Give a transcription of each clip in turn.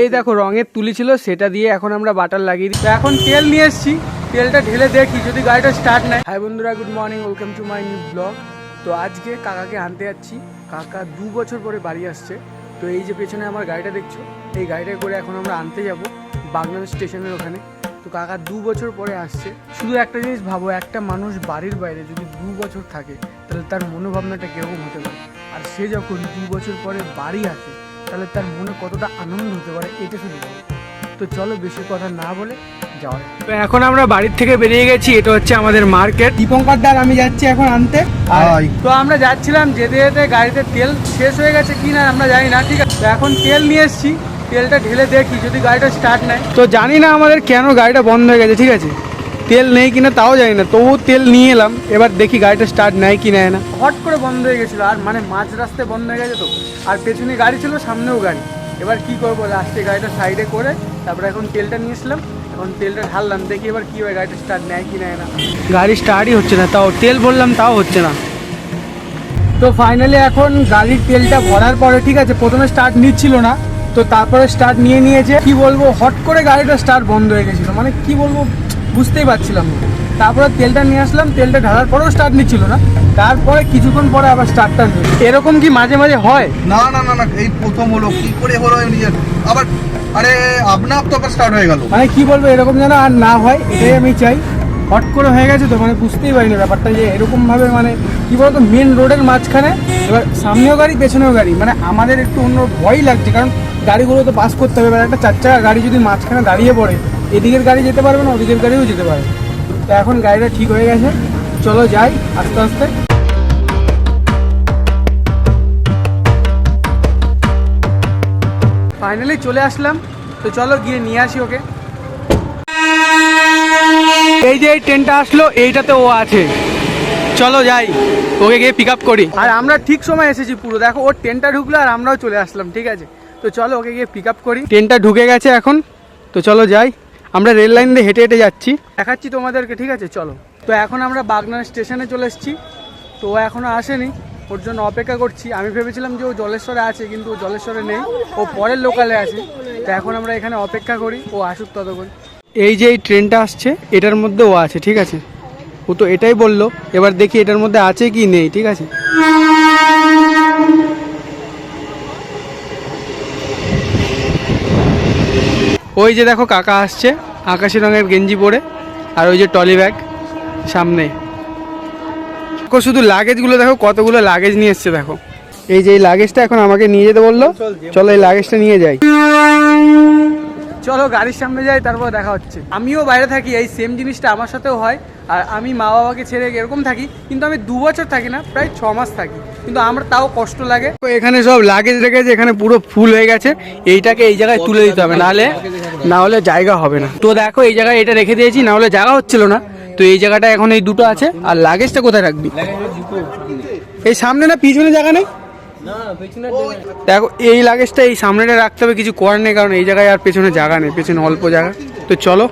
এই দেখো রঙের তুলি ছিল, সেটা দিয়ে এখন আমরা বাটার লাগিয়ে দিই। এখন তেল নিয়ে এসেছি, তেলটা ঢেলে দেখি যদি গাড়িটা স্টার্ট নেয়। হাই বন্ধুরা good morning welcome to my new blog তো আজকে কাকাকে আনতে যাচ্ছি। কাকা দু বছর পরে বাড়ি আসছে। তো এই যে পেছনে আমার গাড়িটা দেখছ, এই গাড়িটা করে এখন আমরা আনতে যাব বাগনান স্টেশনের ওখানে। তো কাকা দু বছর পরে আসছে। শুধু একটা জিনিস ভাবো, একটা মানুষ বাড়ির বাইরে যদি দু বছর থাকে, তাহলে তার মনোভাবনাটা কীরকম হতে পারে? আর সে যখন দু বছর পরে বাড়ি আসে তাহলে তার মনে কতটা আনন্দ হতে পারে এটা শুধু তো চলো বেশি কথা না বলে যাওয়া তো এখন আমরা বাড়ির থেকে বেরিয়ে গেছি এটা হচ্ছে আমাদের মার্কেট। দীপঙ্কর দার আমি যাচ্ছি এখন আনতে। তো আমরা যাচ্ছিলাম যেতে যেতে গাড়িতে তেল শেষ হয়ে গেছে কি না আমরা জানি না ঠিক আছে। তো এখন তেল নিয়ে এসেছি তেলটা ঢেলে দেখি যদি গাড়িটা স্টার্ট নেয়। তো জানি না আমাদের কেন গাড়িটা বন্ধ হয়ে গেছে ঠিক আছে। তেল নেই কিনা তাও জানি না তবুও তেল নিয়ে এলাম। এবার দেখি গাড়িটা স্টার্ট নেয় কি নেয় না। হট করে বন্ধ হয়ে গেছিল আর মানে মাঝ রাস্তায় বন্ধ হয়ে গেছে তো। আর পেছনে গাড়ি ছিল সামনেও গাড়ি। এবার কি করব লাস্টে গাড়িটা সাইডে করে তারপরে এখন তেলটা নিয়ে এসলাম। এখন তেলটা ঢাললাম দেখি এবার কি হয় গাড়িটা স্টার্ট নেয় কি নেয় না। গাড়ি স্টার্টই হচ্ছে না তাও তেল বললাম তাও হচ্ছে না। তো ফাইনালি এখন গাড়ির তেলটা ভরার পরে ঠিক আছে প্রথমে স্টার্ট নিচ্ছিল না তো তারপরে স্টার্ট নিয়ে নিয়েছে। কি বলব হট করে গাড়িটা স্টার্ট বন্ধ হয়ে গেছিল। মানে কি বলব বুঝতেই পারছিলাম না। তারপরে তেলটা নিয়ে আসলাম তেলটা ঢালার পরেও স্টার্ট নিচ্ছিল না। তারপরে কিছুক্ষণ পরে আবার স্টার্টটা নিল। এরকম কি মাঝে মাঝে হয়? না না না না এই প্রথম হলো। কি করে হলো নিজের আবার আরে আপনা আপ তো স্টার্ট হয়ে গেল। মানে কি বলব এরকম যেন আর না হয় এটাই আমি চাই। হট করে হয়ে গেছে তো মানে বুঝতেই পারিনি ব্যাপারটা যে এরকম ভাবে মানে কি বলতো মেন রোডের মাঝখানে এবার সামনেও গাড়ি পেছনেও গাড়ি। মানে আমাদের একটু অন্য ভয় লাগছে কারণ গাড়িগুলো তো পাস করতে হবে। এবার একটা চার চাকা গাড়ি যদি মাঝখানে দাঁড়িয়ে পড়ে এদিকের গাড়ি যেতে পারবে না, ওদিকের গাড়িও যেতে পারবে তো এখন গাড়িটা ঠিক হয়ে গেছে, চলো যাই আস্তে আস্তে। ফাইনালি চলে আসলাম, তো চলো গিয়ে নিয়ে আসি ওকে। এই যে এই ট্রেনটা আসলো, এইটাতে ও আছে। চলো যাই, ওকে গিয়ে পিক আপ করি। আর আমরা ঠিক সময় এসেছি পুরো, দেখো ওর ট্রেনটা ঢুকলো আর আমরাও চলে আসলাম, ঠিক আছে? তো চলো ওকে গিয়ে পিক আপ করি। ট্রেনটা ঢুকে গেছে এখন, তো চলো যাই। আমরা রেল লাইন দিয়ে হেঁটে হেঁটে যাচ্ছি। দেখাচ্ছি তোমাদেরকে ঠিক আছে? চলো। তো এখন আমরা বাগনান স্টেশনে চলে এসেছি। তো ও এখনও আসেনি। ওর জন্য অপেক্ষা করছি। আমি ভেবেছিলাম যে ও জলেশ্বরে আছে কিন্তু ও জলেশ্বরে নেই। ও পরের লোকালে আছে। তো এখন আমরা এখানে অপেক্ষা করি ও আসুক ততক্ষণ। এই যে এই ট্রেনটা আসছে এটার মধ্যে ও আছে ঠিক আছে? ও তো এটাই বলল। এবার দেখি এটার মধ্যে আছে কি নেই ঠিক আছে? ওই যে দেখো কাকা আসছে আকাশি রঙের গেঞ্জি পরে আর ওই যে টলি ব্যাগ সামনে শুধু লাগেজগুলো দেখো কতগুলো লাগেজ নিয়ে এসছে দেখো। এই যে এই লাগেজটা এখন আমাকে নিয়ে যেতে বলল। চলো এই লাগেজটা নিয়ে যাই। চলো গাড়ির সামনে যাই, তারপর দেখা হচ্ছে। আমিও বাইরে থাকি, এই সেম জিনিসটা আমার সাথেও হয়, আর আমি মা বাবাকে ছেড়ে এরকম থাকি, কিন্তু আমি দু বছর থাকি না, প্রায় ছ মাস থাকি, কিন্তু আমার তাও কষ্ট লাগে। তো এখানে সব লাগেজ রেখেছে, এখানে পুরো ফুল হয়ে গেছে, এইটাকে এই জায়গায় তুলে দিতে হবে, নাহলে না হলে জায়গা হবে না। তো দেখো, এই জায়গায় এটা রেখে দিয়েছি না হলে জায়গা হচ্ছিল না। তো এই জায়গাটা এখন এই দুটো আছে, আর লাগেজটা কোথায় রাখবি? এই সামনে না, পিছনে জায়গা নেই? দেখো এই লাগেজটা এই সামনেটা রাখতে হবে কিছু করার নেই কারণ এই জায়গায় আর পেছনে জায়গা নেই পেছনে অল্প জায়গা। তো চলো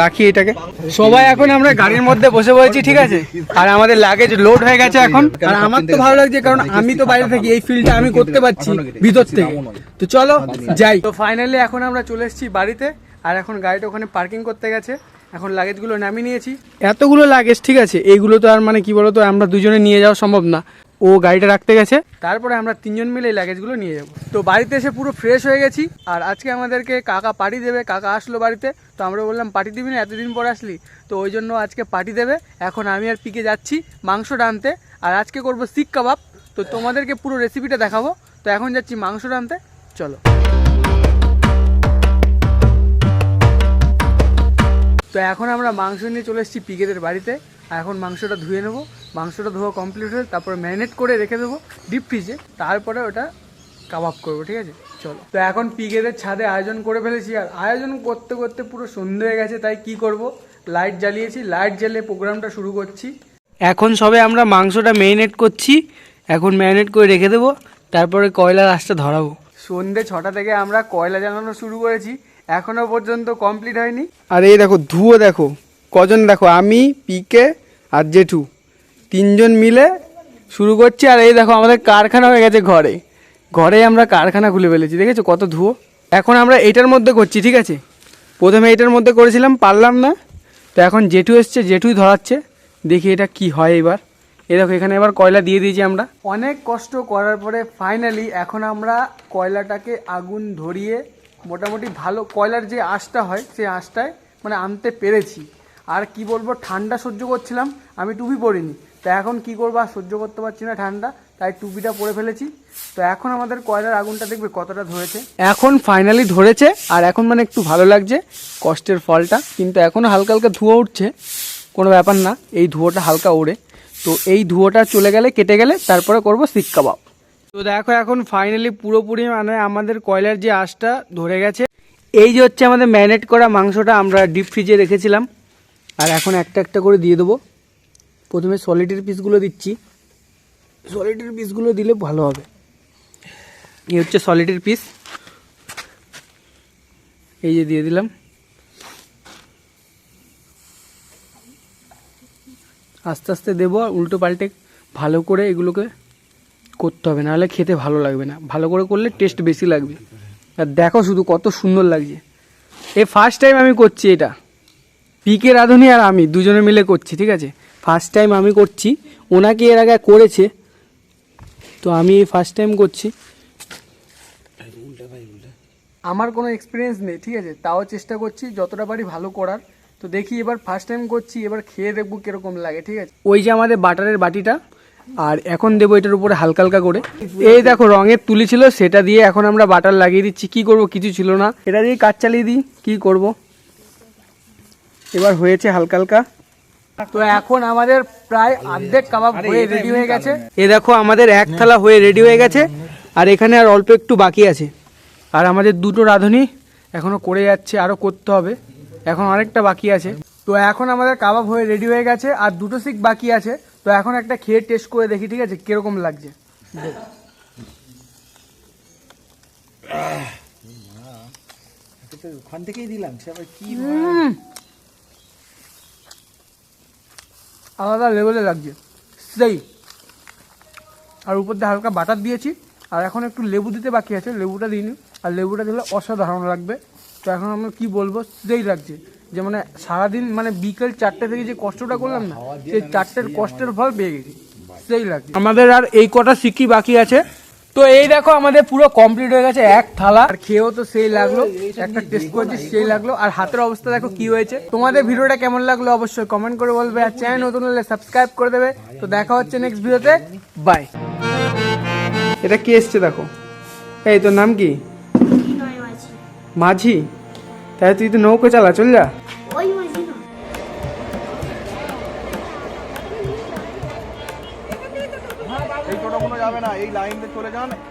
রাখি এটাকে। সবাই এখন আমরা গাড়ির মধ্যে বসে পড়েছি ঠিক আছে? আর আমাদের লাগেজ লোড হয়ে গেছে এখন। আর আমার তো ভালো লাগছে কারণ আমি তো বাইরে থাকি এই ফিলটা আমি করতে পারছি ভিতর থেকে। তো চলো যাই। তো ফাইনালি এখন আমরা চলে এসেছি বাড়িতে আর এখন গাড়িটা ওখানে পার্কিং করতে গেছে। এখন লাগেজগুলো নামিয়ে নিয়েছি। এতগুলো লাগেজ ঠিক আছে? এইগুলো তো আর মানে কি বলতো আমরা দুজনে নিয়ে যাওয়া সম্ভব না। ও গাড়িটা রাখতে গেছে। তারপরে আমরা তিনজন মিলে এই লাগেজগুলো নিয়ে যাব। তো বাড়িতে এসে পুরো ফ্রেশ হয়ে গেছি। আর আজকে আমাদেরকে কাকা পার্টি দেবে। কাকা আসলো বাড়িতে। তো আমরা বললাম পার্টি দিবি না? এতদিন পর আসলি। তো ওই জন্য আজকে পার্টি দেবে। এখন আমি আর পিকে যাচ্ছি মাংস আনতে আর আজকে করব শিক কাবাব। তো তোমাদেরকে পুরো রেসিপিটা দেখাবো। তো এখন যাচ্ছি মাংস আনতে চলো। তো এখন আমরা মাংস নিয়ে চলে এসেছি পিকেদের বাড়িতে। এখন মাংসটা ধুয়ে নেব। মাংসটা ধোয়া কমপ্লিট হয়ে তারপরে ম্যারিনেট করে রেখে দেবো ডিপ ফ্রিজে তারপরে ওটা কাবাব করব, ঠিক আছে? চলো। তো এখন পিকেদের ছাদে আয়োজন করে ফেলেছি আর আয়োজন করতে করতে পুরো সন্ধে হয়ে গেছে, তাই কি করব? লাইট জ্বালিয়েছি লাইট জ্বালিয়ে প্রোগ্রামটা শুরু করছি। এখন সবে আমরা মাংসটা ম্যারিনেট করছি, এখন ম্যারিনেট করে রেখে দেবো, তারপরে কয়লা গাছটা ধরাবো। সন্ধে ছটা থেকে আমরা কয়লা জ্বালানো শুরু করেছি, এখনও পর্যন্ত কমপ্লিট হয়নি। আর এই দেখো, ধুয়ো দেখো, কজন দেখো, আমি পিকে আর জেঠু। তিনজন মিলে শুরু করছি আর এই দেখো আমাদের কারখানা হয়ে গেছে ঘরে। ঘরে আমরা কারখানা খুলে ফেলেছি, দেখেছ কত ধুয়ো? এখন আমরা এটার মধ্যে করছি, ঠিক আছে? প্রথমে এটার মধ্যে করেছিলাম, পারলাম না। তো এখন জেঠু এসছে, জেঠুই ধরাচ্ছে। দেখি এটা কি হয় এবার। এ দেখো, এখানে এবার কয়লা দিয়ে দিয়েছি আমরা। অনেক কষ্ট করার পরে ফাইনালি এখন আমরা কয়লাটাকে আগুন ধরিয়ে মোটামুটি ভালো কয়লার যে আঁশটা হয়, সেই আঁশটায় মানে আনতে পেরেছি। আর কি বলব, ঠান্ডা সহ্য করছিলাম, আমি টুপি পরিনি। তো এখন কি করব, আর সহ্য করতে পারছি না ঠান্ডা, তাই টুপিটা পরে ফেলেছি। তো এখন আমাদের কয়লার আগুনটা দেখবে কতটা ধরেছে। এখন ফাইনালি ধরেছে, আর এখন মানে একটু ভালো লাগছে, কষ্টের ফলটা। কিন্তু এখনও হালকা হালকা ধুয়ো উঠছে, কোনো ব্যাপার না, এই ধুয়োটা হালকা ওড়ে। তো এই ধুয়োটা চলে গেলে, কেটে গেলে, তারপরে করব শিক কাবাব। তো দেখো এখন ফাইনালি পুরোপুরি মানে আমাদের কয়লার যে আঁশটা ধরে গেছে, এই যে হচ্ছে আমাদের ম্যারিনেট করা মাংসটা আমরা ডিপ ফ্রিজে রেখেছিলাম। আর এখন একটা একটা করে দিয়ে দেবো। প্রথমে সলিডের পিসগুলো দিচ্ছি। সলিডের পিসগুলো দিলে ভালো হবে। এই হচ্ছে সলিডের পিস এই যে দিয়ে দিলাম। আস্তে আস্তে দেবো আর উল্টো পাল্টে ভালো করে এগুলোকে করতে হবে। নাহলে খেতে ভালো লাগবে না। ভালো করে করলে টেস্ট বেশি লাগবে। আর দেখো শুধু কত সুন্দর লাগছে। এই ফার্স্ট টাইম আমি করছি এটা। পিকে রাধুনি আর আমি দুজনে মিলে করছি, ঠিক আছে? ফার্স্ট টাইম আমি করছি, ওনাকে এর আগে করেছে। তো আমি ফার্স্ট টাইম করছি। আমার কোনো এক্সপিরিয়েন্স নেই, ঠিক আছে? তাও চেষ্টা করছি, যতটা পারি ভালো করার। তো দেখি এবার ফার্স্ট টাইম করছি, এবার খেয়ে দেখব কীরকম লাগে, ঠিক আছে? ওই যে আমাদের বাটারের বাটিটা, আর এখন দেবো এটার উপরে হালকা হালকা করে। এই দেখো, রঙের তুলি ছিল, সেটা দিয়ে এখন আমরা বাটার লাগিয়ে দিচ্ছি। কি করব? কিছু ছিল না। এটা দিয়ে কাজ চালিয়ে দিই, কি করব? এবার হয়েছে হালকা হালকা। তো এখন আমাদের প্রায় অর্ধেক কাবাব হয়ে রেডি হয়ে গেছে। এ দেখো আমাদের এক থালা হয়ে রেডি হয়ে গেছে আর এখানে আর অল্প একটু বাকি আছে। আর আমাদের দুটো রাঁধুনি এখনও করে যাচ্ছে আরও করতে হবে। এখন অনেকটা বাকি আছে। তো এখন আমাদের কাবাব হয়ে রেডি হয়ে গেছে আর দুটো সিক বাকি আছে। তো এখন একটা খেয়ে টেস্ট করে দেখি ঠিক আছে? কীরকম লাগছে? ওখান থেকেই দিলাম সে আবার কি আলাদা লেভেলে লাগছে। সেই। আর উপর দিয়ে হালকা বাটার দিয়েছি। আর এখন একটু লেবু দিতে বাকি আছে লেবুটা দিইনি। আর লেবুটা দিলে অসাধারণ লাগবে। তো এখন আমরা কি বলব সেই লাগছে। যে মানে সারাদিন মানে বিকেল চারটে থেকে যে কষ্টটা করলাম না সেই চারটের কষ্টের ফল পেয়ে গেছি। সেই লাগছে। আমাদের আর এই কটা সিকি বাকি আছে। তো এই দেখো আমাদের পুরো কমপ্লিট হয়ে গেছে এক থালা। আর খেয়েও তো সেই লাগল একটা টেস্ট করেছি সেই লাগল। আর হাতের অবস্থা দেখো কি হয়েছে। তোমাদের ভিডিওটা কেমন লাগল অবশ্যই কমেন্ট করে বলবে আর চ্যানেল নতুন হলে সাবস্ক্রাইব করে দেবে। তো দেখা হচ্ছে নেক্সট ভিডিওতে। বাই এটা কে এসছে দেখো? এই তোর নাম কি? মাঝি। মাঝি? তাই তুই তো নৌকো চালা চল যা। এই টোটোগুলো যাবে না এই লাইন দিয়ে চলে যান